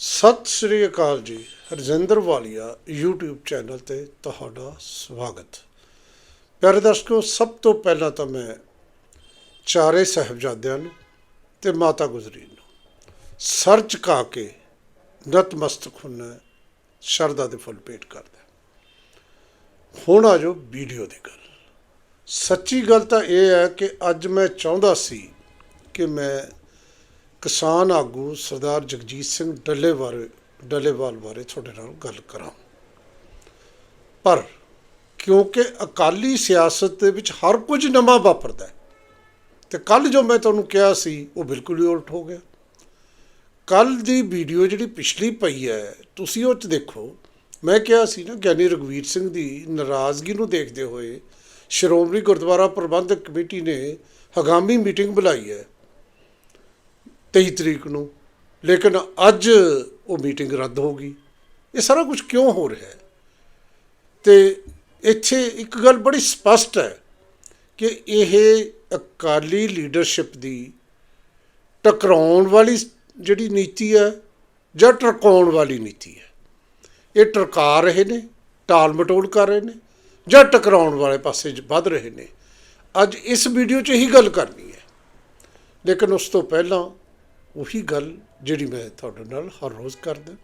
ਸਤਿ ਸ੍ਰੀ ਅਕਾਲ ਜੀ ਹਰਜਿੰਦਰ ਵਾਲੀਆ YouTube channel ਤੇ ਤੁਹਾਡਾ ਸਵਾਗਤ। ਪਿਆਰੇ ਦਰਸ਼ਕੋ, ਸਭ ਤੋਂ ਪਹਿਲਾਂ ਤਾਂ ਮੈਂ ਚਾਰੇ ਸਾਹਿਬਜ਼ਾਦਿਆਂ ਨੂੰ ਤੇ ਮਾਤਾ ਗੁਜਰੀ ਨੂੰ ਸਰ ਝੁਕਾ ਕੇ ਨਤਮਸਤਕ ਹੁੰਨਾ ਸ਼ਰਧਾ ਦੇ ਫੁੱਲ ਭੇਟ ਕਰਦਾ ਹੁਣ ਆ ਜੋ ਵੀਡੀਓ ਦੀ ਗੱਲ। ਸੱਚੀ ਗੱਲ ਤਾਂ ਇਹ ਹੈ ਕਿ ਅੱਜ ਮੈਂ ਚਾਹੁੰਦਾ ਸੀ ਕਿ ਮੈਂ ਕਿਸਾਨ ਆਗੂ ਸਰਦਾਰ ਜਗਜੀਤ ਸਿੰਘ ਡੱਲੇ ਬਾਰੇ, ਡੱਲੇਵਾਲ ਬਾਰੇ ਤੁਹਾਡੇ ਨਾਲ ਗੱਲ ਕਰਾਂ। ਪਰ ਕਿਉਂਕਿ ਅਕਾਲੀ ਸਿਆਸਤ ਦੇ ਵਿੱਚ ਹਰ ਕੁਝ ਨਵਾਂ ਵਾਪਰਦਾ ਹੈ, ਤੇ ਕੱਲ ਜੋ ਮੈਂ ਤੁਹਾਨੂੰ ਕਿਹਾ ਸੀ, ਉਹ ਬਿਲਕੁਲ ਹੀ ਉਲਟ ਹੋ ਗਿਆ। ਕੱਲ ਦੀ ਵੀਡੀਓ ਜਿਹੜੀ ਪਿਛਲੀ ਪਈ ਹੈ, ਤੁਸੀਂ ਉਹ ਚ ਦੇਖੋ। ਮੈਂ ਕਿਹਾ ਸੀ ਨਾ, ਗਿਆਨੀ ਰਗਵੀਰ ਸਿੰਘ ਦੀ ਨਾਰਾਜ਼ਗੀ ਨੂੰ ਦੇਖਦੇ ਹੋਏ ਸ਼੍ਰੋਮਣੀ ਗੁਰਦੁਆਰਾ ਪ੍ਰਬੰਧਕ ਕਮੇਟੀ ਨੇ ਹਗਾਮੀ ਮੀਟਿੰਗ ਬੁਲਾਈ ਹੈ। 23 ਤਰੀਕ ਨੂੰ। ਲੇਕਿਨ ਅੱਜ ਉਹ ਮੀਟਿੰਗ ਰੱਦ ਹੋ ਗਈ। ਇਹ ਸਾਰਾ ਕੁਝ ਕਿਉਂ ਹੋ ਰਿਹਾ ਹੈ? ਤੇ ਇੱਥੇ ਇੱਕ ਗੱਲ ਬੜੀ ਸਪਸ਼ਟ ਹੈ ਕਿ ਇਹ ਅਕਾਲੀ ਲੀਡਰਸ਼ਿਪ ਦੀ ਟਕਰਾਉਣ ਵਾਲੀ ਜਿਹੜੀ ਨੀਤੀ ਹੈ ਜਾਂ ਟਰਕਾਉਣ ਵਾਲੀ ਨੀਤੀ ਹੈ। ਇਹ ਟਰਕਾ ਰਹੇ ਨੇ, ਟਾਲ ਮਟੋਲ ਕਰ ਰਹੇ ਨੇ ਜਾਂ ਟਕਰਾਉਣ ਵਾਲੇ ਪਾਸੇ 'ਚ ਵੱਧ ਰਹੇ ਨੇ। ਅੱਜ ਇਸ ਵੀਡੀਓ 'ਚ ਇਹੀ ਗੱਲ ਕਰਨੀ ਹੈ। ਲੇਕਿਨ ਉਸ ਤੋਂ ਪਹਿਲਾਂ ਉਹੀ ਗੱਲ ਜਿਹੜੀ ਮੈਂ ਤੁਹਾਡੇ ਨਾਲ ਹਰ ਰੋਜ਼ ਕਰਦਾ।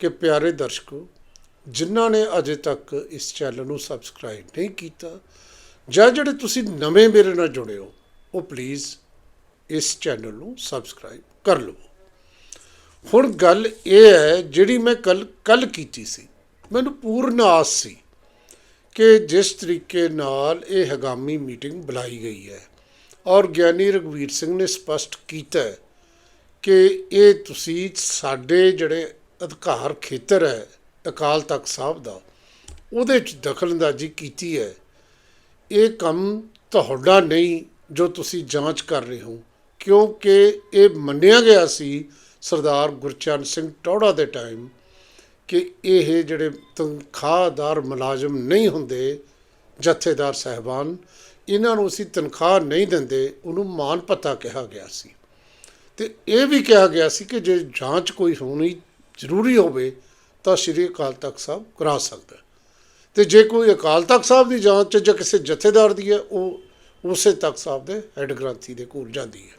ਕਿ ਪਿਆਰੇ ਦਰਸ਼ਕੋ, ਜਿਨ੍ਹਾਂ ਨੇ ਅਜੇ ਤੱਕ ਇਸ ਚੈਨਲ ਨੂੰ ਸਬਸਕ੍ਰਾਈਬ ਨਹੀਂ ਕੀਤਾ, ਜਾਂ ਜਿਹੜੇ ਤੁਸੀਂ ਨਵੇਂ ਮੇਰੇ ਨਾਲ ਜੁੜੇ ਹੋ, ਉਹ ਪਲੀਜ਼ ਇਸ ਚੈਨਲ ਨੂੰ ਸਬਸਕ੍ਰਾਈਬ ਕਰ ਲਵੋ। ਹੁਣ ਗੱਲ ਇਹ ਹੈ, ਜਿਹੜੀ ਮੈਂ ਕੱਲ ਕੱਲ ਕੀਤੀ ਸੀ, ਮੈਨੂੰ ਪੂਰਨ ਆਸ ਸੀ ਕਿ ਜਿਸ ਤਰੀਕੇ ਨਾਲ ਇਹ ਹਗਾਮੀ ਮੀਟਿੰਗ ਬੁਲਾਈ ਗਈ ਹੈ, ਔਰ ਗਿਆਨੀ ਰਗਵੀਰ ਸਿੰਘ ਨੇ ਸਪਸ਼ਟ ਕੀਤਾ ਹੈ ਕਿ ਇਹ ਤੁਸੀਂ ਸਾਡੇ ਜਿਹੜੇ ਅਧਿਕਾਰ ਖੇਤਰ ਹੈ, ਅਕਾਲ ਤਖਤ ਸਾਹਿਬ ਦਾ, ਉਹਦੇ ਚ ਦਖਲਅੰਦਾਜ਼ੀ ਕੀਤੀ ਹੈ। ਇਹ ਕੰਮ ਤੁਹਾਡਾ ਨਹੀਂ, ਜੋ ਤੁਸੀਂ ਜਾਂਚ ਕਰ ਰਹੇ ਹੋ, ਕਿਉਂਕਿ ਇਹ ਮੰਨਿਆ ਗਿਆ ਸੀ ਸਰਦਾਰ ਗੁਰਚਰਨ ਸਿੰਘ ਟੌੜਾ ਦੇ ਟਾਈਮ ਕਿ ਇਹ ਜਿਹੜੇ ਤਨਖਾਹਦਾਰ ਮੁਲਾਜ਼ਮ ਨਹੀਂ ਹੁੰਦੇ, ਜਥੇਦਾਰ ਸਹਿਬਾਨ, ਇਹਨਾਂ ਨੂੰ ਅਸੀਂ ਤਨਖਾਹ ਨਹੀਂ ਦਿੰਦੇ, ਉਹਨੂੰ ਮਾਨ ਪਤਾ ਕਿਹਾ ਗਿਆ ਸੀ। ਤੇ ਇਹ ਵੀ ਕਿਹਾ ਗਿਆ ਸੀ ਕਿ ਜੇ ਜਾਂਚ ਕੋਈ ਹੋਣੀ ਜ਼ਰੂਰੀ ਹੋਵੇ ਤਾਂ ਸ਼੍ਰੀ ਅਕਾਲ ਤਖਤ ਸਾਹਿਬ ਕਰਾ ਸਕਦਾ ਹੈ। ਤੇ ਜੇ ਕੋਈ ਅਕਾਲ ਤਖਤ ਸਾਹਿਬ ਦੀ ਜਾਂਚ ਜਾਂ ਕਿਸੇ ਜਥੇਦਾਰ ਦੀ ਹੈ, ਉਹ ਉਸੇ ਤਖਤ ਸਾਹਿਬ ਦੇ ਹੈੱਡ ਗ੍ਰੰਥੀ ਦੇ ਕੋਲ ਜਾਂਦੀ ਹੈ।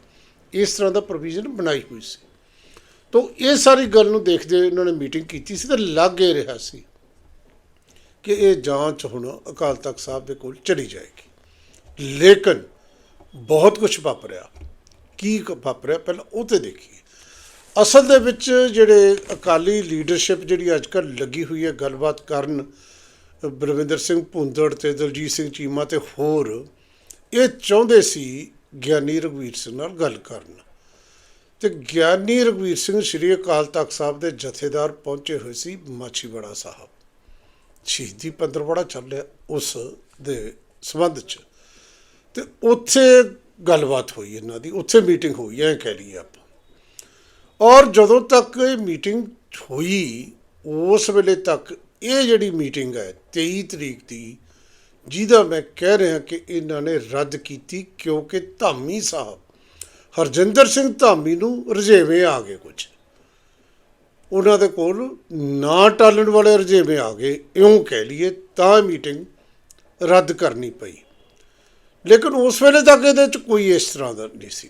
ਇਸ ਤਰ੍ਹਾਂ ਦਾ ਪ੍ਰੋਵੀਜ਼ਨ ਬਣਾਈ ਹੋਈ ਸੀ। ਤੋਂ ਇਹ ਸਾਰੀ ਗੱਲ ਨੂੰ ਦੇਖਦੇ ਹੋਏ ਇਹਨਾਂ ਨੇ ਮੀਟਿੰਗ ਕੀਤੀ ਸੀ ਤਾਂ ਲੱਗ ਇਹ ਰਿਹਾ ਸੀ ਕਿ ਇਹ ਜਾਂਚ ਹੁਣ ਅਕਾਲ ਤਖਤ ਸਾਹਿਬ ਦੇ ਕੋਲ ਚਲੀ ਜਾਏਗੀ। ਲੇਕਿਨ ਬਹੁਤ ਕੁਝ ਵਾਪਰਿਆ। ਕੀ ਕ- ਵਾਪਰਿਆ? ਪਹਿਲਾਂ ਉਹ ਤੇ ਦੇਖੀਏ। ਅਸਲ ਦੇ ਵਿੱਚ ਜਿਹੜੇ ਅਕਾਲੀ ਲੀਡਰਸ਼ਿਪ ਜਿਹੜੀ ਅੱਜ ਕੱਲ੍ਹ ਲੱਗੀ ਹੋਈ ਹੈ, ਗੱਲਬਾਤ ਕਰਨ, ਬਲਵਿੰਦਰ ਸਿੰਘ ਭੁੰਦੜ ਤੇ ਦਲਜੀਤ ਸਿੰਘ ਚੀਮਾ ਤੇ ਹੋਰ, ਇਹ ਚਾਹੁੰਦੇ ਸੀ ਗਿਆਨੀ ਰਘਵੀਰ ਸਿੰਘ ਨਾਲ ਗੱਲ ਕਰਨ। ਤੇ ਗਿਆਨੀ ਰਘਵੀਰ ਸਿੰਘ ਸ੍ਰੀ ਅਕਾਲ ਤਖਤ ਸਾਹਿਬ ਦੇ ਜਥੇਦਾਰ ਪਹੁੰਚੇ ਹੋਏ ਸੀ ਮਾਛੀਵਾੜਾ ਸਾਹਿਬ। ਸ਼ਹੀਦੀ ਪੰਦਰਵਾੜਾ ਚੱਲ ਰਿਹਾ ਉਸ ਦੇ ਸੰਬੰਧ ਚ। ਤੇ ਉੱਥੇ ਗੱਲਬਾਤ ਹੋਈ ਇਹਨਾਂ ਦੀ, ਉੱਥੇ ਮੀਟਿੰਗ ਹੋਈ ਐ ਕਹਿ ਲਈਏ ਆਪਾਂ। ਔਰ ਜਦੋਂ ਤੱਕ ਇਹ ਮੀਟਿੰਗ ਹੋਈ, ਉਸ ਵੇਲੇ ਤੱਕ ਇਹ ਜਿਹੜੀ ਮੀਟਿੰਗ ਹੈ 23 ਤਰੀਕ ਦੀ, ਜਿਹਦਾ ਮੈਂ ਕਹਿ ਰਿਹਾ ਕਿ ਇਹਨਾਂ ਨੇ ਰੱਦ ਕੀਤੀ ਕਿਉਂਕਿ ਧਾਮੀ ਸਾਹਿਬ, ਹਰਜਿੰਦਰ ਸਿੰਘ ਧਾਮੀ ਨੂੰ ਰਜੇਵੇਂ ਆ ਗਏ ਕੁਝ ਉਹਨਾਂ ਦੇ ਕੋਲ ਨਾ ਟਾਲਣ ਵਾਲੇ ਰਜੇਵੇਂ ਆ ਗਏ, ਇਉਂ ਕਹਿ ਲਈਏ ਤਾਂ ਮੀਟਿੰਗ ਰੱਦ ਕਰਨੀ ਪਈ। ਲੇਕਿਨ ਉਸ ਵੇਲੇ ਤੱਕ ਇਹਦੇ ਚ ਕੋਈ ਇਸ ਤਰ੍ਹਾਂ ਦਾ ਨਹੀਂ ਸੀ।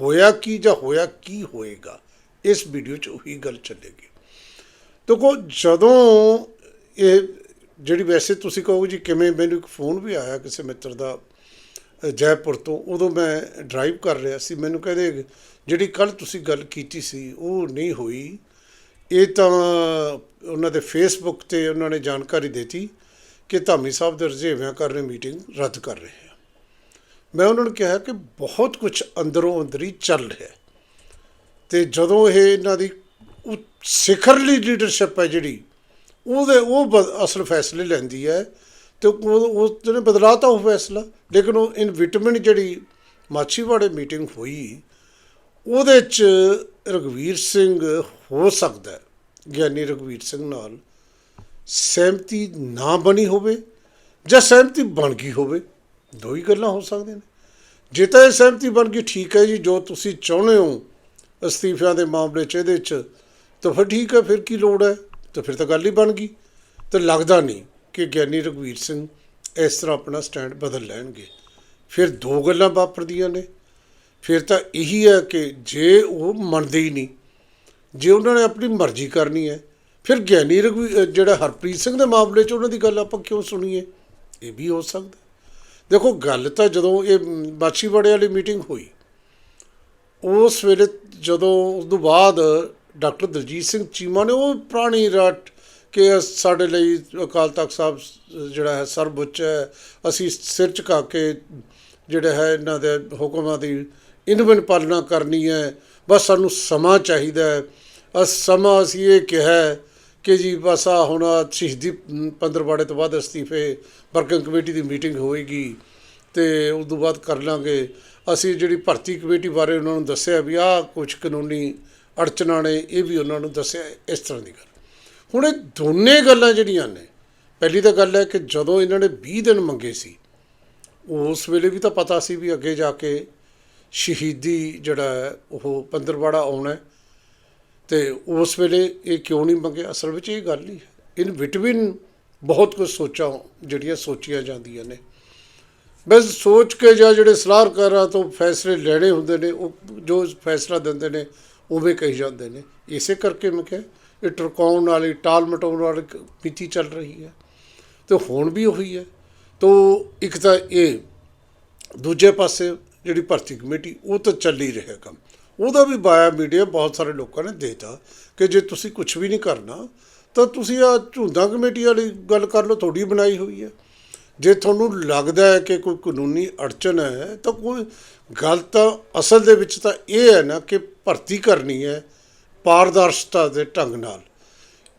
ਹੋਇਆ ਕੀ ਜਾਂ ਹੋਇਆ ਕੀ ਹੋਏਗਾ, ਇਸ ਵੀਡੀਓ 'ਚ ਉਹੀ ਗੱਲ ਚੱਲੇਗੀ। ਦੇਖੋ, ਜਦੋਂ ਇਹ ਜਿਹੜੀ ਵੈਸੇ ਤੁਸੀਂ ਕਹੋ ਜੀ ਕਿਵੇਂ ਮੈਨੂੰ ਇੱਕ ਫੋਨ ਵੀ ਆਇਆ ਕਿਸੇ ਮਿੱਤਰ ਦਾ ਜੈਪੁਰ ਤੋਂ, ਉਦੋਂ ਮੈਂ ਡਰਾਈਵ ਕਰ ਰਿਹਾ ਸੀ। ਮੈਨੂੰ ਕਹਿੰਦੇ ਜਿਹੜੀ ਕੱਲ ਤੁਸੀਂ ਗੱਲ ਕੀਤੀ ਸੀ, ਉਹ ਨਹੀਂ ਹੋਈ। ਇਹ ਤਾਂ ਉਹਨਾਂ ਦੇ ਫੇਸਬੁੱਕ ਤੇ ਉਹਨਾਂ ਨੇ ਜਾਣਕਾਰੀ ਦਿੱਤੀ। ਕਿ ਧਾਮੀ ਸਾਹਿਬ ਦੇ ਰਜੇਵਿਆਂ ਕਰ ਮੀਟਿੰਗ ਰੱਦ ਕਰ ਰਹੇ ਆ। ਮੈਂ ਉਹਨਾਂ ਨੂੰ ਕਿਹਾ ਕਿ ਬਹੁਤ ਕੁਝ ਅੰਦਰੋਂ ਅੰਦਰੀ ਚੱਲ ਰਿਹਾ। ਹੈ ਤੇ ਜਦੋਂ ਇਹ ਇਹਨਾਂ ਦੀ ਸਿਖਰਲੀ ਲੀਡਰਸ਼ਿਪ ਹੈ ਜਿਹੜੀ, ਉਹਦੇ ਉਹ ਬ- ਅਸਲ ਫੈਸਲੇ ਲੈਂਦੀ ਹੈ ਤੇ ਉਹ ਉਹ ਜਿਹਨੇ ਬਦਲਾਤਾ ਉਹ ਫੈਸਲਾ, ਲੇਕਿਨ ਉਹ ਇਨ ਵਿਟਾਮਿਨ ਜਿਹੜੀ ਮਾਛੀਵਾੜੇ ਮੀਟਿੰਗ ਹੋਈ, ਉਹਦੇ ਚ ਰਗਵੀਰ ਸਿੰਘ ਹੋ ਸਕਦਾ ਗਿਆਨੀ ਰਗਵੀਰ ਸਿੰਘ ਨਾਲ। ਸਹਿਮਤੀ ਨਾ ਬਣੀ ਹੋਵੇ ਜਾਂ ਸਹਿਮਤੀ ਬਣ ਗਈ ਹੋਵੇ, ਦੋ ਹੀ ਗੱਲਾਂ ਹੋ ਸਕਦੀਆਂ ਨੇ। ਜੇ ਤਾਂ ਇਹ ਸਹਿਮਤੀ ਬਣ ਗਈ, ਠੀਕ ਹੈ ਜੀ, ਜੋ ਤੁਸੀਂ ਚਾਹੁੰਦੇ ਹੋ ਅਸਤੀਫਿਆਂ ਦੇ ਮਾਮਲੇ 'ਚ, ਇਹਦੇ 'ਚ, ਤਾਂ ਫਿਰ ਠੀਕ ਹੈ, ਫਿਰ ਕੀ ਲੋੜ ਹੈ? ਤਾਂ ਫਿਰ ਤਾਂ ਗੱਲ ਹੀ ਬਣ ਗਈ। ਤਾਂ ਲੱਗਦਾ ਨਹੀਂ ਕਿ ਗਿਆਨੀ ਰਘਵੀਰ ਸਿੰਘ ਇਸ ਤਰ੍ਹਾਂ ਆਪਣਾ ਸਟੈਂਡ ਬਦਲ ਲੈਣਗੇ। ਫਿਰ ਦੋ ਗੱਲਾਂ ਵਾਪਰਦੀਆਂ ਨੇ। ਫਿਰ ਤਾਂ ਇਹੀ ਹੈ ਕਿ ਜੇ ਉਹ ਮੰਨਦੇ ਹੀ ਨਹੀਂ, ਜੇ ਉਹਨਾਂ ਨੇ ਆਪਣੀ ਮਰਜ਼ੀ ਕਰਨੀ ਹੈ ਫਿਰ ਗਿਆਨੀ ਰਘਵੀ ਜਿਹੜਾ ਹਰਪ੍ਰੀਤ ਸਿੰਘ ਦੇ ਮਾਮਲੇ 'ਚ ਉਹਨਾਂ ਦੀ ਗੱਲ ਆਪਾਂ ਕਿਉਂ ਸੁਣੀਏ? ਇਹ ਵੀ ਹੋ ਸਕਦਾ। ਦੇਖੋ, ਗੱਲ ਤਾਂ ਜਦੋਂ ਇਹ ਬਾਛੀਵਾੜੇ ਵਾਲੀ ਮੀਟਿੰਗ ਹੋਈ, ਉਸ ਵੇਲੇ ਜਦੋਂ ਉਸ ਤੋਂ ਬਾਅਦ ਡਾਕਟਰ ਦਲਜੀਤ ਸਿੰਘ ਚੀਮਾ ਨੇ ਉਹ ਪੁਰਾਣੀ ਰਟ ਕਿ ਸਾਡੇ ਲਈ ਅਕਾਲ ਤਖਤ ਸਾਹਿਬ ਜਿਹੜਾ ਹੈ ਸਰਵਉੱਚ ਹੈ, ਅਸੀਂ ਸਿਰ ਝੁਕਾ ਕੇ ਜਿਹੜਾ ਹੈ ਇਹਨਾਂ ਦੇ ਹੁਕਮਾਂ ਦੀ ਇਨਵਨ ਪਾਲਣਾ ਕਰਨੀ ਹੈ, ਬਸ ਸਾਨੂੰ ਸਮਾਂ ਚਾਹੀਦਾ ਹੈ। ਅਸ ਸਮਾਂ ਅਸੀਂ ਇਹ ਕਿਹਾ ਕਿ ਜੀ ਬਸ ਆ ਹੁਣ ਸ਼ਹੀਦੀ ਪੰਦਰਵਾੜੇ ਤੋਂ ਬਾਅਦ ਅਸਤੀਫੇ, ਵਰਕਿੰਗ ਕਮੇਟੀ ਦੀ ਮੀਟਿੰਗ ਹੋਏਗੀ ਤੇ ਉਸ ਤੋਂ ਬਾਅਦ ਕਰ ਲਾਂਗੇ। ਅਸੀਂ ਜਿਹੜੀ ਭਰਤੀ ਕਮੇਟੀ ਬਾਰੇ ਉਹਨਾਂ ਨੂੰ ਦੱਸਿਆ ਵੀ ਆਹ ਕੁਝ ਕਾਨੂੰਨੀ ਅੜਚਨਾਂ ਨੇ, ਇਹ ਵੀ ਉਹਨਾਂ ਨੂੰ ਦੱਸਿਆ ਇਸ ਤਰ੍ਹਾਂ ਦੀ ਗੱਲ। ਹੁਣ ਇਹ ਦੋਨੇ ਗੱਲਾਂ ਜਿਹੜੀਆਂ ਨੇ, ਪਹਿਲੀ ਤਾਂ ਗੱਲ ਹੈ ਕਿ ਜਦੋਂ ਇਹਨਾਂ ਨੇ 20 ਦਿਨ ਮੰਗੇ ਸੀ, ਉਸ ਵੇਲੇ ਵੀ ਤਾਂ ਪਤਾ ਸੀ ਵੀ ਅੱਗੇ ਜਾ ਕੇ ਸ਼ਹੀਦੀ ਜਿਹੜਾ ਹੈ, ਉਹ ਪੰਦਰਵਾੜਾ ਆਉਣਾ ਤੇ ਉਸ ਵੇਲੇ ਇਹ ਕਿਉਂ ਨਹੀਂ ਮੰਗਿਆ ਅਸਲ ਵਿੱਚ ਇਹ ਗੱਲ ਨਹੀਂ ਇਨ ਬਿਟਵੀਨ ਬਹੁਤ ਕੁਝ ਸੋਚਾਂ ਜਿਹੜੀਆਂ ਸੋਚੀਆਂ ਜਾਂਦੀਆਂ ਨੇ। ਬਸ ਸੋਚ ਕੇ ਜਾਂ ਜਿਹੜੇ ਸਲਾਹਕਾਰਾਂ ਤੋਂ ਫੈਸਲੇ ਲੈਣੇ ਹੁੰਦੇ ਨੇ, ਉਹ ਜੋ ਫੈਸਲਾ ਦਿੰਦੇ ਨੇ, ਉਵੇਂ ਕਹੀ ਜਾਂਦੇ ਨੇ। ਇਸੇ ਕਰਕੇ ਮੈਂ ਕਿਹਾ, ਇਹ ਟਰਕਾਉਣ ਵਾਲੀ ਟਾਲ ਮਟਾਉਣ ਵਾਲੀ ਕ- ਚੱਲ ਰਹੀ ਹੈ। ਤੇ ਹੁਣ ਵੀ ਉਹੀ ਹੈ। ਤੋ ਇੱਕ ਤਾਂ ਇਹ ਦੂਜੇ ਪਾਸੇ ਜਿਹੜੀ ਭਰਤੀ ਕਮੇਟੀ, ਉਹ ਤਾਂ ਚੱਲ ਹੀ ਰਿਹਾ ਕੰਮ। ਉਹਦਾ ਵੀ ਬਾਇਆ ਮੀਡੀਆ ਬਹੁਤ ਸਾਰੇ ਲੋਕਾਂ ਨੇ ਦੇਤਾ ਕਿ ਜੇ ਤੁਸੀਂ ਕੁਝ ਵੀ ਨਹੀਂ ਕਰਨਾ, ਤਾਂ ਤੁਸੀਂ ਆ ਝੁੰਦਾ ਕਮੇਟੀ ਵਾਲੀ ਗੱਲ ਕਰ ਲਓ, ਤੁਹਾਡੀ ਬਣਾਈ ਹੋਈ ਹੈ। ਜੇ ਤੁਹਾਨੂੰ ਲੱਗਦਾ ਹੈ ਕਿ ਕੋਈ ਕਾਨੂੰਨੀ ਅੜਚਨ ਹੈ, ਤਾਂ ਕੋਈ ਗੱਲ ਤਾਂ ਅਸਲ ਦੇ ਵਿੱਚ ਤਾਂ ਇਹ ਹੈ ਨਾ ਕਿ ਭਰਤੀ ਕਰਨੀ ਹੈ ਪਾਰਦਰਸ਼ਤਾ ਦੇ ਢੰਗ ਨਾਲ।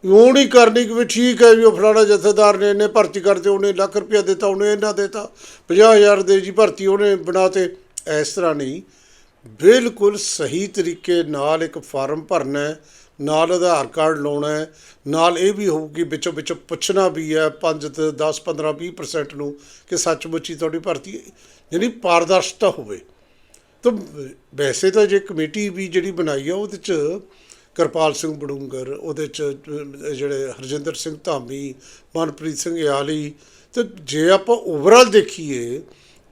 ਉਹ ਨਹੀਂ ਕਰਨੀ ਕਿ ਵੀ ਠੀਕ ਹੈ ਵੀ ਉਹ ਫਲਾਣਾ ਜਥੇਦਾਰ ਨੇ ਇਹਨੇ ਭਰਤੀ ਕਰਤੇ, ਉਹਨੇ ਲੱਖ ਰੁਪਇਆ ਦਿੱਤਾ, ਉਹਨੇ ਇਹਨਾਂ ਦਿੱਤਾ 50000 ਦੇ ਜੀ ਭਰਤੀ ਉਹਨੇ ਬਣਾਤੇ ਇਸ ਤਰ੍ਹਾਂ ਨਹੀਂ। ਬਿਲਕੁਲ ਸਹੀ ਤਰੀਕੇ ਨਾਲ ਇੱਕ ਫਾਰਮ ਭਰਨਾ ਹੈ, ਨਾਲ ਆਧਾਰ ਕਾਰਡ ਲਾਉਣਾ ਹੈ, ਨਾਲ ਇਹ ਵੀ ਹੋਊਗੀ ਵਿੱਚੋਂ ਵਿੱਚੋਂ ਪੁੱਛਣਾ ਵੀ ਹੈ 5 ਤੇ 10 15 20% ਨੂੰ ਕਿ ਸੱਚਮੁੱਚ ਹੀ ਤੁਹਾਡੀ ਭਰਤੀ ਯਾਨੀ ਪਾਰਦਰਸ਼ਤਾ ਹੋਵੇ। ਤਾਂ ਵੈਸੇ ਤਾਂ ਜੇ ਕਮੇਟੀ ਵੀ ਜਿਹੜੀ ਬਣਾਈ ਆ, ਉਹਦੇ ਚ ਕਿਰਪਾਲ ਸਿੰਘ ਬੜੂੰਗਰ, ਉਹਦੇ ਚ ਜਿਹੜੇ ਹਰਜਿੰਦਰ ਸਿੰਘ ਧਾਮੀ, ਮਨਪ੍ਰੀਤ ਸਿੰਘ ਯਾਲੀ ਤੇ ਜੇ ਆਪਾਂ ਓਵਰਆਲ ਦੇਖੀਏ,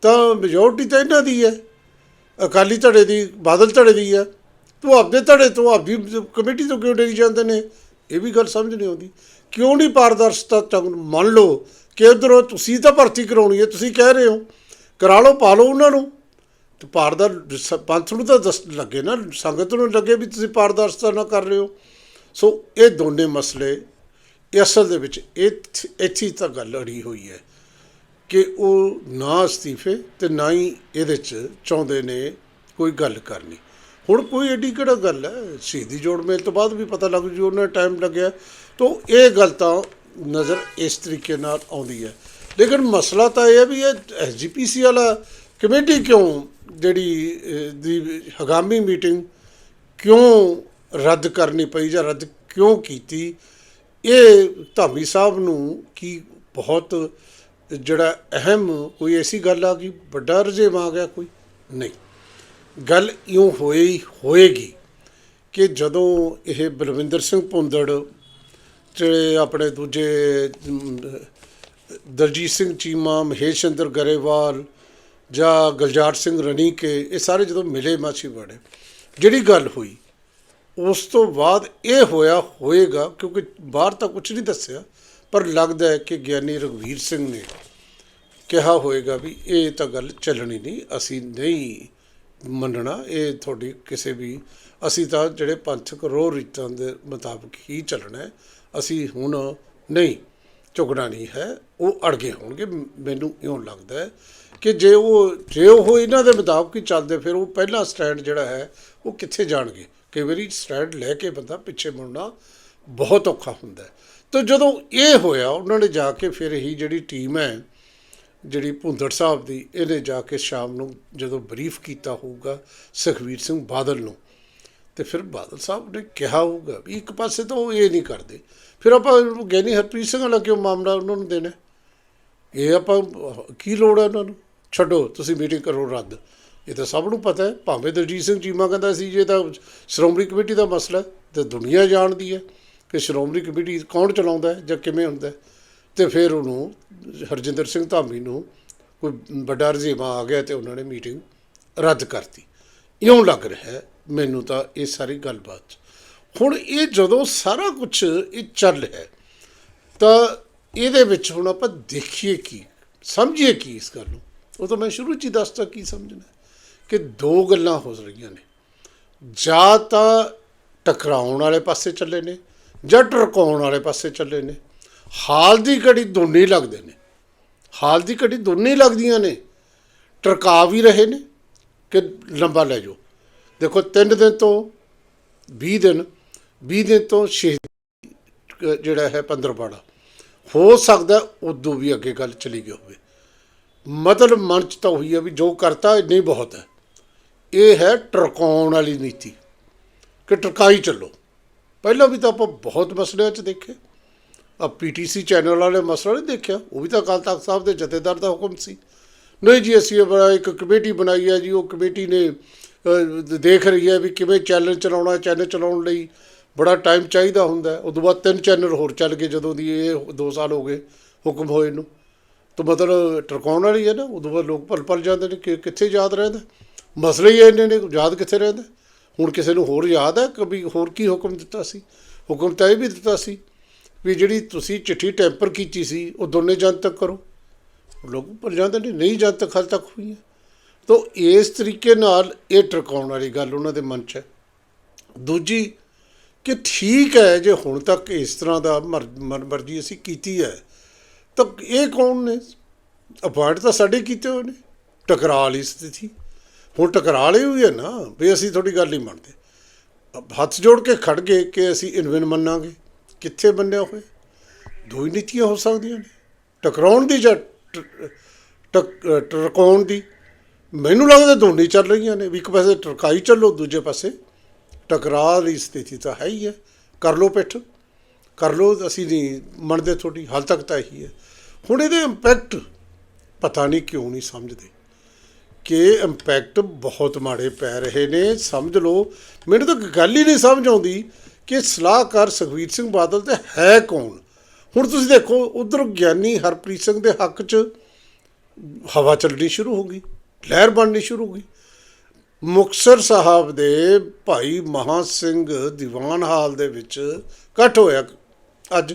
ਤਾਂ ਮੈਜੋਰਟੀ ਤਾਂ ਇਹਨਾਂ ਦੀ ਹੈ। ਅਕਾਲੀ ਧੜੇ ਦੀ, ਬਾਦਲ ਧੜੇ ਦੀ ਹੈ ਤੂੰ ਆਪਦੇ ਧੜੇ, ਤੋਂ ਆਪਦੀ ਕਮੇਟੀ ਤੋਂ ਕਿਉਂ ਡਰੀ ਜਾਂਦੇ ਨੇ? ਇਹ ਵੀ ਗੱਲ ਸਮਝ ਨਹੀਂ ਆਉਂਦੀ। ਕਿਉਂ ਨਹੀਂ ਪਾਰਦਰਸ਼ਤਾ ਮੰਨ ਲਓ ਕਿ ਉਧਰੋਂ ਤੁਸੀਂ ਤਾਂ ਭਰਤੀ ਕਰਾਉਣੀ ਹੈ, ਤੁਸੀਂ ਕਹਿ ਰਹੇ ਹੋ। ਕਰਾ ਲਓ, ਪਾ ਲਓ ਉਹਨਾਂ ਨੂੰ। ਤੇ ਪਾਰਦਰ, ਪੰਥ ਨੂੰ ਤਾਂ ਦੱਸ ਲੱਗੇ ਨਾ, ਸੰਗਤ ਨੂੰ ਲੱਗੇ ਵੀ ਤੁਸੀਂ ਪਾਰਦਰਸ਼ਤਾ ਨਾ ਕਰ ਰਹੇ ਹੋ। ਸੋ ਇਹ ਦੋਨੇ ਮਸਲੇ ਇਹ ਅਸਲ ਦੇ ਵਿੱਚ ਇੱਥੇ ਇੱਥੇ ਤਾਂ ਗੱਲ ਅੜੀ ਹੋਈ ਹੈ। ਕਿ ਉਹ ਨਾ ਅਸਤੀਫੇ ਤੇ ਨਾ ਹੀ ਇਹਦੇ 'ਚ ਚਾਹੁੰਦੇ ਨੇ ਕੋਈ ਗੱਲ ਕਰਨੀ। ਹੁਣ ਕੋਈ ਐਡੀ ਕਿਹੜਾ ਗੱਲ ਹੈ? ਸ਼ਹੀਦੀ ਜੋੜ ਮੇਲ ਤੋਂ ਬਾਅਦ ਵੀ ਪਤਾ ਲੱਗ ਜੂ, ਉਹਨਾਂ ਟਾਈਮ ਲੱਗਿਆ। ਤਾਂ ਇਹ ਗੱਲ ਤਾਂ ਨਜ਼ਰ ਇਸ ਤਰੀਕੇ ਨਾਲ ਆਉਂਦੀ ਹੈ। ਲੇਕਿਨ ਮਸਲਾ ਤਾਂ ਇਹ ਹੈ ਵੀ ਇਹ ਐਸਜੀਪੀਸੀ ਵਾਲਾ ਕਮੇਟੀ ਕਿਉਂ ਜਿਹੜੀ ਦੀ ਹਗਾਮੀ ਮੀਟਿੰਗ ਕਿਉਂ ਰੱਦ ਕਰਨੀ ਪਈ ਜਾਂ ਰੱਦ ਕਿਉਂ ਕੀਤੀ? ਇਹ ਧਾਮੀ ਸਾਹਿਬ ਨੂੰ ਕੀ ਬਹੁਤ ਜਿਹੜਾ ਅਹਿਮ ਕੋਈ ਐਸੀ ਗੱਲ ਆ ਗਈ ਵੱਡਾ ਰਜੇਮ ਆ ਗਿਆ ਕੋਈ? ਨਹੀਂ। ਗੱਲ ਇਉਂ ਹੋਈ ਹੋਏਗੀ ਕਿ ਜਦੋਂ ਇਹ ਬਲਵਿੰਦਰ ਸਿੰਘ ਭੁੰਦੜ ਜਿਹੜੇ ਆਪਣੇ ਦੂਜੇ ਅਮ, ਦਲਜੀਤ ਸਿੰਘ ਚੀਮਾ ਮਹੇਸ਼ ਚੰਦਰ ਗਰੇਵਾਲ ਜਾਂ ਗੁਲਜ਼ਾਰ ਸਿੰਘ ਰਣੀਕੇ ਇਹ ਸਾਰੇ ਜਦੋਂ ਮਿਲੇ ਮਾਛੀਵਾੜੇ ਜਿਹੜੀ ਗੱਲ ਹੋਈ ਉਸ ਤੋਂ ਬਾਅਦ ਇਹ ਹੋਇਆ ਹੋਏਗਾ ਕਿਉਂਕਿ ਬਾਹਰ ਤਾਂ ਕੁਝ ਨਹੀਂ ਦੱਸਿਆ। ਪਰ ਲੱਗਦਾ ਹੈ ਕਿ ਗਿਆਨੀ ਰਘਵੀਰ ਸਿੰਘ ਨੇ ਕਿਹਾ ਹੋਏਗਾ ਵੀ ਇਹ ਤਾਂ ਗੱਲ ਚੱਲਣੀ ਨਹੀਂ, ਅਸੀਂ ਨਹੀਂ ਮੰਨਣਾ, ਇਹ ਤੁਹਾਡੀ ਕਿਸੇ ਵੀ, ਅਸੀਂ ਤਾਂ ਜਿਹੜੇ ਪੰਥਕ ਰੋਹ ਰੀਤਾਂ ਦੇ ਮੁਤਾਬਕ ਹੀ ਚੱਲਣਾ ਹੈ, ਅਸੀਂ ਹੁਣ ਨਹੀਂ, ਝੁਕਣਾ ਨਹੀਂ ਹੈ, ਉਹ ਅੜ ਗਏ ਹੋਣਗੇ, ਮੈਨੂੰ ਇਉਂ ਲੱਗਦਾ ਹੈ ਕਿ ਜੇ ਉਹ ਜੇ ਉਹ ਇਹਨਾਂ ਦੇ ਮੁਤਾਬਕ ਹੀ ਚੱਲਦੇ, ਫਿਰ ਉਹ ਪਹਿਲਾ ਸਟੈਂਡ ਜਿਹੜਾ ਹੈ, ਉਹ ਕਿੱਥੇ ਜਾਣਗੇ? ਕਈ ਵਾਰੀ ਸਟੈਂਡ ਲੈ ਕੇ ਬੰਦਾ ਪਿੱਛੇ ਮੁੜਨਾ ਬਹੁਤ ਔਖਾ ਹੁੰਦਾ ਹੈ। ਤਾਂ ਜਦੋਂ ਇਹ ਹੋਇਆ, ਉਹਨਾਂ ਨੇ ਜਾ ਕੇ ਫਿਰ ਹੀ ਜਿਹੜੀ ਟੀਮ ਹੈ, ਜਿਹੜੀ ਭੁੰਦੜ ਸਾਹਿਬ ਦੀ ਇਹਨੇ ਜਾ ਕੇ ਸ਼ਾਮ ਨੂੰ ਜਦੋਂ ਬਰੀਫ ਕੀਤਾ ਹੋਊਗਾ ਸੁਖਵੀਰ ਸਿੰਘ ਬਾਦਲ ਨੂੰ, ਤੇ ਫਿਰ ਬਾਦਲ ਸਾਹਿਬ ਨੇ ਕਿਹਾ ਹੋਊਗਾ ਵੀ ਇੱਕ ਪਾਸੇ ਤਾਂ ਉਹ ਇਹ ਨਹੀਂ ਕਰਦੇ। ਫਿਰ ਆਪਾਂ ਗਿਆਨੀ ਹਰਪ੍ਰੀਤ ਸਿੰਘ ਵਾਲਾ ਕਿਉਂ ਮਾਮਲਾ ਉਹਨਾਂ ਨੂੰ ਦੇਣਾ? ਇਹ ਆਪਾਂ, ਕੀ ਲੋੜ ਹੈ ਉਹਨਾਂ ਨੂੰ? ਛੱਡੋ, ਤੁਸੀਂ ਮੀਟਿੰਗ ਕਰੋ ਰੱਦ। ਇਹ ਤਾਂ ਸਭ ਨੂੰ ਪਤਾ ਹੈ, ਭਾਵੇਂ ਦਲਜੀਤ ਸਿੰਘ ਚੀਮਾ ਕਹਿੰਦਾ ਸੀ, ਜੇ ਤਾਂ ਸ਼੍ਰੋਮਣੀ ਕਮੇਟੀ ਦਾ ਮਸਲਾ ਹੈ, ਤੇ ਦੁਨੀਆ ਜਾਣਦੀ ਹੈ। ਕਿ ਸ਼੍ਰੋਮਣੀ ਕਮੇਟੀ ਕੌਣ ਚਲਾਉਂਦਾ ਹੈ ਜਾਂ ਕਿਵੇਂ ਹੁੰਦਾ ਹੈ? ਤੇ ਫਿਰ ਉਹਨੂੰ ਹਰਜਿੰਦਰ ਸਿੰਘ ਧਾਮੀ ਨੂੰ ਕੋਈ ਵੱਡਾ ਰਜੇਵਾ ਆ ਗਿਆ ਤੇ ਉਹਨਾਂ ਨੇ ਮੀਟਿੰਗ ਰੱਦ ਕਰਤੀ। ਇਉਂ ਲੱਗ ਰਿਹਾ ਮੈਨੂੰ ਤਾਂ ਇਹ ਸਾਰੀ ਗੱਲਬਾਤ 'ਚ। ਹੁਣ ਇਹ ਜਦੋਂ ਸਾਰਾ ਕੁਝ ਇਹ ਚੱਲ ਰਿਹਾ ਤਾਂ ਇਹਦੇ ਵਿੱਚ ਹੁਣ ਆਪਾਂ ਦੇਖੀਏ ਕੀ, ਸਮਝੀਏ ਕੀ ਇਸ ਗੱਲ ਨੂੰ? ਉਹ ਤਾਂ ਮੈਂ ਸ਼ੁਰੂ 'ਚ ਹੀ ਦੱਸਤਾ ਕੀ ਸਮਝਣਾ ਕਿ ਦੋ ਗੱਲਾਂ ਹੋ ਰਹੀਆਂ ਨੇ। ਜਾਂ ਤਾਂ ਟਕਰਾਉਣ ਵਾਲੇ ਪਾਸੇ ਚੱਲੇ ਨੇ ਜਾਂ ਟਰਕਾਉਣ ਵਾਲੇ ਪਾਸੇ ਚੱਲੇ ਨੇ। ਹਾਲ ਦੀ ਘੜੀ ਦੋਨੇ ਲੱਗਦੇ ਨੇ। ਹਾਲ ਦੀ ਘੜੀ ਦੋਨੇ ਲੱਗਦੀਆਂ ਨੇ। ਟਰਕਾ ਵੀ ਰਹੇ ਨੇ ਕਿ ਲੰਬਾ ਲੈ ਜਾਓ। ਦੇਖੋ 3 ਦਿਨ ਤੋਂ 20 ਦਿਨ 20 ਦਿਨ ਤੋਂ 6 ਜਿਹੜਾ ਹੈ 15 ਹੋ ਸਕਦਾ ਉਦੋਂ ਵੀ ਅੱਗੇ ਗੱਲ ਚਲੀ ਗਈ ਹੋਵੇ। ਮਤਲਬ ਮਨ ਚ ਤਾਂ ਹੋਈ ਹੈ ਵੀ ਜੋ ਕਰਤਾ ਨਹੀਂ ਬਹੁਤ ਹੈ। ਇਹ ਹੈ ਟਰਕਾਉਣ ਵਾਲੀ ਨੀਤੀ। ਕਿ ਟਰਕਾਈ ਚੱਲੋ। ਪਹਿਲਾਂ ਵੀ ਤਾਂ ਆਪਾਂ ਬਹੁਤ ਮਸਲਿਆਂ 'ਚ ਦੇਖੇ। ਆ ਪੀਟੀਸੀ ਚੈਨਲ ਵਾਲੇ ਮਸਲਾ ਨਹੀਂ ਦੇਖਿਆ। ਉਹ ਵੀ ਤਾਂ ਅਕਾਲ ਤਖਤ ਸਾਹਿਬ ਦੇ ਜਥੇਦਾਰ ਦਾ ਹੁਕਮ ਸੀ। ਨਹੀਂ ਜੀ, ਅਸੀਂ ਇਹ ਇੱਕ ਕਮੇਟੀ ਬਣਾਈ ਹੈ ਜੀ। ਉਹ ਕਮੇਟੀ ਨੇ ਦੇਖ ਰਹੀ ਹੈ ਵੀ ਕਿਵੇਂ ਚੈਨਲ ਚਲਾਉਣਾ, ਚੈਨਲ ਚਲਾਉਣ ਲਈ ਬੜਾ ਟਾਈਮ ਚਾਹੀਦਾ ਹੁੰਦਾ ਉਦੋਂ ਬਾਅਦ ਤਿੰਨ ਚੈਨਲ ਹੋਰ ਚੱਲ ਗਏ ਜਦੋਂ ਦੀ ਇਹ 2 ਸਾਲ ਹੋ ਗਏ ਹੁਕਮ ਹੋਏ ਨੂੰ। ਤਾਂ ਮਤਲਬ ਟਰਕਾਉਣ ਵਾਲੀ ਹੈ ਨਾ। ਉਦੋਂ ਬਾਅਦ ਲੋਕ ਪਲ ਪਲ ਜਾਂਦੇ ਨੇ ਕਿ ਕਿੱਥੇ ਯਾਦ ਰਹਿੰਦਾ? ਮਸਲੇ ਹੀ ਇੰਨੇ ਨੇ, ਯਾਦ ਕਿੱਥੇ ਰਹਿੰਦਾ? ਹੁਣ ਕਿਸੇ ਨੂੰ ਹੋਰ ਯਾਦ ਹੈ ਕਿ ਵੀ ਹੋਰ ਕੀ ਹੁਕਮ ਦਿੱਤਾ ਸੀ? ਹੁਕਮ ਤਾਂ ਇਹ ਵੀ ਦਿੱਤਾ ਸੀ ਵੀ ਜਿਹੜੀ ਤੁਸੀਂ ਚਿੱਠੀ ਟੈਂਪਰ ਕੀਤੀ ਸੀ, ਉਹ ਦੋਨੇ ਜਨਤਕ ਕਰੋ। ਲੋਕ ਪਰ ਜਾਂਦੇ ਨੇ, ਨਹੀਂ ਜਨਤਕ ਹਾਲ ਤੱਕ ਹੋਈ ਹੈ। ਤਾਂ ਇਸ ਤਰੀਕੇ ਨਾਲ ਇਹ ਟਰਕਾਉਣ ਵਾਲੀ ਗੱਲ ਉਹਨਾਂ ਦੇ ਮਨ 'ਚ ਹੈ। ਦੂਜੀ ਕਿ ਠੀਕ ਹੈ, ਜੇ ਹੁਣ ਤੱਕ ਇਸ ਤਰ੍ਹਾਂ ਦਾ ਮਰ- ਮਨ ਮਰਜ਼ੀ ਅਸੀਂ ਕੀਤੀ ਹੈ, ਤਾਂ ਇਹ ਕੌਣ ਨੇ? ਅਪਾਇੰਟ ਤਾਂ ਸਾਡੇ ਕੀਤੇ ਹੋਏ ਨੇ। ਟਕਰਾਅ ਵਾਲੀ ਸਥਿਤੀ। ਹੁਣ ਟਕਰਾ ਵਾਲੀ ਹੋਈ ਹੈ ਨਾ, ਵੀ ਅਸੀਂ ਤੁਹਾਡੀ ਗੱਲ ਨਹੀਂ ਮੰਨਦੇ। ਹੱਥ ਜੋੜ ਕੇ ਖੜ ਗਏ ਕਿ ਅਸੀਂ ਇਨਵਿਨ ਮੰਨਾਂਗੇ। ਕਿੱਥੇ ਬੰਨਿਆ ਹੋਇਆ ਦੋ ਹੀ ਨੀਤੀਆਂ ਹੋ ਸਕਦੀਆਂ ਨੇ। ਟਕਰਾਉਣ ਦੀ ਜਾਂ ਟਕ- ਟਰਕਾਉਣ ਦੀ। ਮੈਨੂੰ ਲੱਗਦਾ ਦੋਨੇ ਚੱਲ ਰਹੀਆਂ ਨੇ। ਵੀ ਇੱਕ ਪਾਸੇ ਟਰਕਾਈ ਚੱਲੋ, ਦੂਜੇ ਪਾਸੇ ਟਕਰਾਅ ਦੀ ਸਥਿਤੀ ਤਾਂ ਹੈ ਹੀ ਹੈ। ਕਰ ਲੋ ਪਿੱਠ। ਕਰ ਲੋ ਅਸੀਂ ਨਹੀਂ ਮੰਨਦੇ ਤੁਹਾਡੀ। ਹਾਲ ਤੱਕ ਤਾਂ ਇਹੀ ਹੈ। ਹੁਣ ਇਹਦੇ ਇੰਪੈਕਟ ਪਤਾ ਨਹੀਂ ਕਿਉਂ ਨਹੀਂ ਸਮਝਦੇ। ਕਿ ਇੰਪੈਕਟ ਬਹੁਤ ਮਾੜੇ ਪੈ ਰਹੇ ਨੇ। ਸਮਝ ਲਓ, ਮੈਨੂੰ ਤਾਂ ਗੱਲ ਹੀ ਨਹੀਂ ਸਮਝ ਆਉਂਦੀ ਕਿ ਸਲਾਹਕਾਰ ਸੁਖਵੀਰ ਸਿੰਘ ਬਾਦਲ ਤੇ ਹੈ ਕੌਣ? ਹੁਣ ਤੁਸੀਂ ਦੇਖੋ, ਉਧਰ ਗਿਆਨੀ ਹਰਪ੍ਰੀਤ ਸਿੰਘ ਦੇ ਹੱਕ 'ਚ ਹਵਾ ਚੱਲਣੀ ਸ਼ੁਰੂ ਹੋ ਗਈ, ਲਹਿਰ ਬਣਨੀ ਸ਼ੁਰੂ ਹੋ ਗਈ। ਮੁਕਤਸਰ ਸਾਹਿਬ ਦੇ ਭਾਈ ਮਹਾ ਸਿੰਘ ਦੀਵਾਨ ਹਾਲ ਦੇ ਵਿੱਚ ਇਕੱਠ ਹੋਇਆ ਅੱਜ।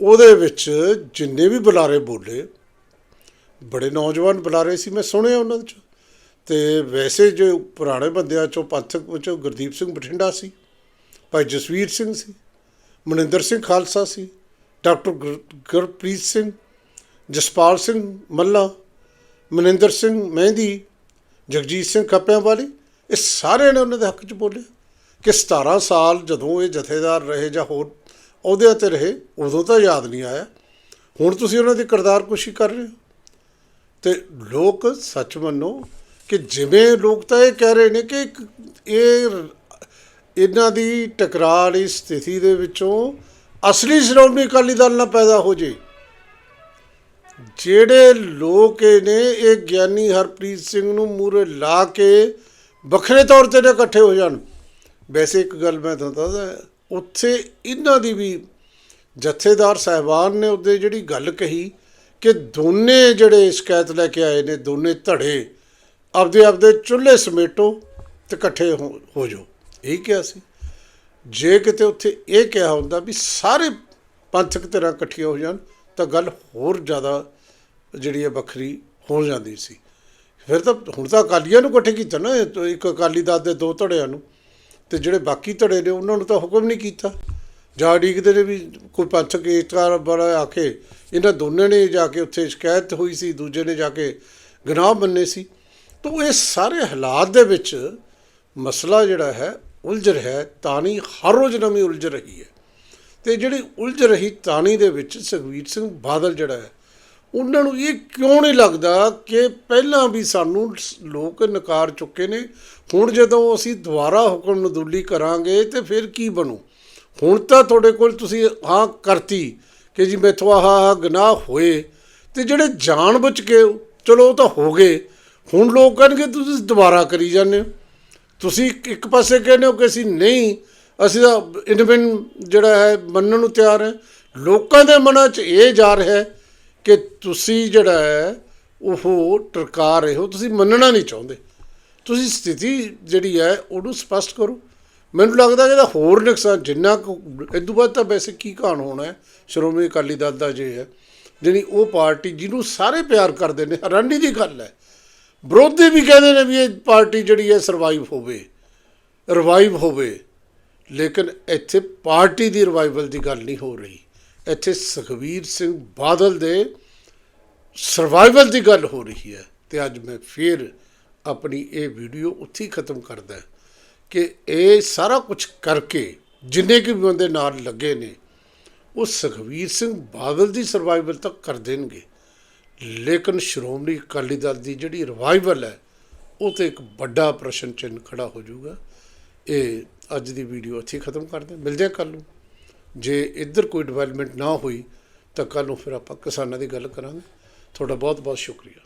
ਉਹਦੇ ਵਿੱਚ ਜਿੰਨੇ ਵੀ ਬੁਲਾਰੇ ਬੋਲੇ ਬੜੇ ਨੌਜਵਾਨ ਬੁਲਾਰੇ ਸੀ, ਮੈਂ ਸੁਣਿਆ ਉਹਨਾਂ ਚ। ਤੇ ਵੈਸੇ ਜੋ ਪੁਰਾਣੇ ਬੰਦਿਆਂ ਚੋਂ ਪੰਥਕ ਵਿੱਚੋਂ ਗੁਰਦੀਪ ਸਿੰਘ ਬਠਿੰਡਾ ਸੀ, ਭਾਈ ਜਸਵੀਰ ਸਿੰਘ ਸੀ, ਮਨਿੰਦਰ ਸਿੰਘ ਖਾਲਸਾ ਸੀ, ਡਾਕਟਰ ਗੁਰ- ਗੁਰਪ੍ਰੀਤ ਸਿੰਘ, ਜਸਪਾਲ ਸਿੰਘ ਮੱਲਾ, ਮਨਿੰਦਰ ਸਿੰਘ ਮਹਿੰਦੀ, ਜਗਜੀਤ ਸਿੰਘ ਖੱਪਿਆਂ ਵਾਲੀ ਇਹ ਸਾਰਿਆਂ ਨੇ ਉਹਨਾਂ ਦੇ ਹੱਕ 'ਚ ਬੋਲੇ। ਕਿ 17 ਸਾਲ ਜਦੋਂ ਇਹ ਜਥੇਦਾਰ ਰਹੇ ਜਾਂ ਹੋਰ ਅਹੁਦਿਆਂ ਤੇ ਰਹੇ, ਉਦੋਂ ਤਾਂ ਯਾਦ ਨਹੀਂ ਆਇਆ। ਹੁਣ ਤੁਸੀਂ ਉਹਨਾਂ ਦੀ ਕਿਰਦਾਰਕੁਸ਼ੀ ਕਰ ਰਹੇ ਹੋ। ਤੇ ਲੋਕ ਸੱਚ ਮੰਨੋ ਕਿ ਜਿਵੇਂ ਲੋਕ ਤਾਂ ਇਹ ਕਹਿ ਰਹੇ ਨੇ ਕਿ ਇਹ ਇਹਨਾਂ ਦੀ ਟਕਰਾਅ ਵਾਲੀ ਸਥਿਤੀ ਦੇ ਵਿੱਚੋਂ ਅਸਲੀ ਸ਼੍ਰੋਮਣੀ ਅਕਾਲੀ ਦਲ ਨਾ ਪੈਦਾ ਹੋ ਜੇ। ਜਿਹੜੇ ਲੋਕ ਇਹ ਨੇ, ਇਹ ਗਿਆਨੀ ਹਰਪ੍ਰੀਤ ਸਿੰਘ ਨੂੰ ਮੂਰੇ ਲਾ ਕੇ ਵੱਖਰੇ ਤੌਰ ਤੇ ਇਕੱਠੇ ਹੋ ਜਾਣ। ਵੈਸੇ ਇੱਕ ਗੱਲ ਮੈਂ ਤੁਹਾਨੂੰ ਦੱਸਦਾ, ਉੱਥੇ ਇਹਨਾਂ ਦੀ ਵੀ ਜਥੇਦਾਰ ਸਾਹਿਬਾਨ ਨੇ ਉਹਦੇ ਜਿਹੜੀ ਗੱਲ ਕਹੀ ਕਿ ਦੋਨੇ ਜਿਹੜੇ ਸ਼ਿਕਾਇਤ ਲੈ ਕੇ ਆਏ ਨੇ, ਦੋਨੇ ਧੜੇ ਆਪਦੇ ਆਪਦੇ ਚੁੱਲ੍ਹੇ ਸਮੇਟੋ ਤੇ ਇਕੱਠੇ ਹੋ ਹੋ ਜਾਓ। ਇਹ ਕਿਹਾ ਸੀ। ਜੇ ਕਿਤੇ ਉੱਥੇ ਇਹ ਕਿਹਾ ਹੁੰਦਾ ਵੀ ਸਾਰੇ ਪੰਥਕ ਧਿਰਾਂ ਇਕੱਠੀਆਂ ਹੋ ਜਾਣ, ਤਾਂ ਗੱਲ ਹੋਰ ਜ਼ਿਆਦਾ ਜਿਹੜੀ ਹੈ ਵੱਖਰੀ ਹੋ ਜਾਂਦੀ ਸੀ। ਫਿਰ ਤਾਂ ਹੁਣ ਤਾਂ ਅਕਾਲੀਆਂ ਨੂੰ ਇਕੱਠੇ ਕੀਤਾ ਨਾ, ਇੱਕ ਅਕਾਲੀ ਦਲ ਦੇ ਦੋ ਧੜਿਆਂ ਨੂੰ, ਤੇ ਜਿਹੜੇ ਬਾਕੀ ਧੜੇ ਨੇ, ਉਹਨਾਂ ਨੂੰ ਤਾਂ ਹੁਕਮ ਨਹੀਂ ਕੀਤਾ। ਜਾਂ ਉਡੀਕਦੇ ਨੇ ਵੀ ਕੋਈ ਪੰਥਕ ਏਕਤਾ ਬੜਾ ਆ ਕੇ, ਇਹਨਾਂ ਦੋਨਾਂ ਨੇ ਜਾ ਕੇ ਉੱਥੇ ਸ਼ਿਕਾਇਤ ਹੋਈ ਸੀ, ਦੂਜੇ ਨੇ ਜਾ ਕੇ ਗੁਨਾਹ ਮੰਨੇ ਸੀ। ਤਾਂ ਇਹ ਸਾਰੇ ਹਾਲਾਤ ਦੇ ਵਿੱਚ ਮਸਲਾ ਜਿਹੜਾ ਹੈ ਉਲਝ ਰਿਹਾ ਤਾਣੀ ਹਰ ਰੋਜ਼ ਨਵੀਂ ਉਲਝ ਰਹੀ ਹੈ। ਤੇ ਜਿਹੜੀ ਉਲਝ ਰਹੀ ਤਾਣੀ ਦੇ ਵਿੱਚ ਸੁਖਵੀਰ ਸਿੰਘ ਬਾਦਲ ਜਿਹੜਾ ਹੈ, ਉਹਨਾਂ ਨੂੰ ਇਹ ਕਿਉਂ ਨਹੀਂ ਲੱਗਦਾ ਕਿ ਪਹਿਲਾਂ ਵੀ ਸਾਨੂੰ ਸ- ਲੋਕ ਨਕਾਰ ਚੁੱਕੇ ਨੇ, ਹੁਣ ਜਦੋਂ ਅਸੀਂ ਦੁਬਾਰਾ ਹੁਕਮ ਨਦੂਲੀ ਕਰਾਂਗੇ ਤੇ ਫਿਰ ਕੀ ਬਣੂ? ਹੁਣ ਤਾਂ ਤੁਹਾਡੇ ਕੋਲ ਤੁਸੀਂ ਹਾਂ ਕਰਤੀ ਕਿ ਜੀ ਮੈਥੋਂ ਆਹ ਆਹ ਗੁਨਾਹ ਹੋਏ ਤੇ ਜਿਹੜੇ ਜਾਣ ਬੁੱਝ ਕੇ ਚਲੋ ਉਹ ਤਾਂ ਹੋ ਗਏ। ਹੁਣ ਲੋਕ ਕਹਿਣਗੇ, ਤੁਸੀਂ ਦੁਬਾਰਾ ਕਰੀ ਜਾਂਦੇ ਹੋ। ਤੁਸੀਂ ਇੱਕ- ਪਾਸੇ ਕਹਿੰਦੇ ਹੋ ਕਿ ਅਸੀਂ ਨਹੀਂ, ਅਸੀਂ ਤਾਂ ਇੰਡੀਪੈਂਡੈਂਟ ਜਿਹੜਾ ਹੈ ਮੰਨਣ ਨੂੰ ਤਿਆਰ ਹੈ। ਲੋਕਾਂ ਦੇ ਮਨਾਂ 'ਚ ਇਹ ਜਾ ਰਿਹਾ ਹੈ ਕਿ ਤੁਸੀਂ ਜਿਹੜਾ ਹੈ, ਉਹ ਟਰਕਾ ਰਹੇ ਹੋ। ਤੁਸੀਂ ਮੰਨਣਾ ਨਹੀਂ ਚਾਹੁੰਦੇ। ਤੁਸੀਂ ਸਥਿਤੀ ਜਿਹੜੀ ਹੈ, ਉਹਨੂੰ ਸਪਸ਼ਟ ਕਰੋ। ਮੈਨੂੰ ਲੱਗਦਾ ਕਿ ਇਹਦਾ ਹੋਰ ਨੁਕਸਾਨ, ਜਿੰਨਾ ਕੁ ਇਦੋਂ ਬਾਅਦ ਤਾਂ ਵੈਸੇ ਕੀ ਕਹਾਣ ਹੋਣਾ ਹੈ? ਸ਼੍ਰੋਮਣੀ ਅਕਾਲੀ ਦਲ ਦਾ ਜੇ ਹੈ, ਜਿਹੜੀ ਉਹ ਪਾਰਟੀ ਜਿਹਨੂੰ ਸਾਰੇ ਪਿਆਰ ਕਰਦੇ ਨੇ ਹੈਰਾਨੀ ਦੀ ਗੱਲ ਹੈ। ਵਿਰੋਧੀ ਵੀ ਕਹਿੰਦੇ ਨੇ ਵੀ ਇਹ ਪਾਰਟੀ ਜਿਹੜੀ ਹੈ ਸਰਵਾਈਵ ਹੋਵੇ ਰਿਵਾਈਵ ਹੋਵੇ। ਲੇਕਿਨ ਇੱਥੇ ਪਾਰਟੀ ਦੀ ਰਿਵਾਈਵਲ ਦੀ ਗੱਲ ਨਹੀਂ ਹੋ ਰਹੀ। ਇੱਥੇ ਸੁਖਵੀਰ ਸਿੰਘ ਬਾਦਲ ਦੇ ਸਰਵਾਈਵਲ ਦੀ ਗੱਲ ਹੋ ਰਹੀ ਹੈ। ਤੇ ਅੱਜ ਮੈਂ ਫਿਰ ਆਪਣੀ ਇਹ ਵੀਡੀਓ ਉੱਥੇ ਹੀ ਖਤਮ ਕਰਦਾ ਕਿ ਇਹ ਸਾਰਾ ਕੁਝ ਕਰਕੇ ਜਿੰਨੇ ਕਿ ਬੰਦੇ ਨਾਲ ਲੱਗੇ ਨੇ, ਉਹ ਸੁਖਵੀਰ ਸਿੰਘ ਬਾਦਲ ਦੀ ਸਰਵਾਈਵਲ ਤੱਕ ਕਰ ਦੇਣਗੇ। ਲੇਕਿਨ ਸ਼੍ਰੋਮਣੀ ਅਕਾਲੀ ਦਲ ਦੀ ਜਿਹੜੀ ਰਿਵਾਈਵਲ ਹੈ, ਉਹ ਤੇ ਇੱਕ ਵੱਡਾ ਪ੍ਰਸ਼ਨ ਚਿੰਨ੍ਹ ਖੜਾ ਹੋ ਜਾਊਗਾ। ਇਹ ਅੱਜ ਦੀ ਵੀਡੀਓ ਇੱਥੇ ਖਤਮ ਕਰਦੇ ਮਿਲਦੇ ਹਾਂ ਕੱਲ ਨੂੰ। ਜੇ ਇੱਧਰ ਕੋਈ ਡਿਵੈਲਪਮੈਂਟ ਨਾ ਹੋਈ, ਤਾਂ ਕੱਲ ਨੂੰ ਫਿਰ ਆਪਾਂ ਕਿਸਾਨਾਂ ਦੀ ਗੱਲ ਕਰਾਂਗੇ। ਤੁਹਾਡਾ ਬਹੁਤ ਬਹੁਤ ਸ਼ੁਕਰੀਆ।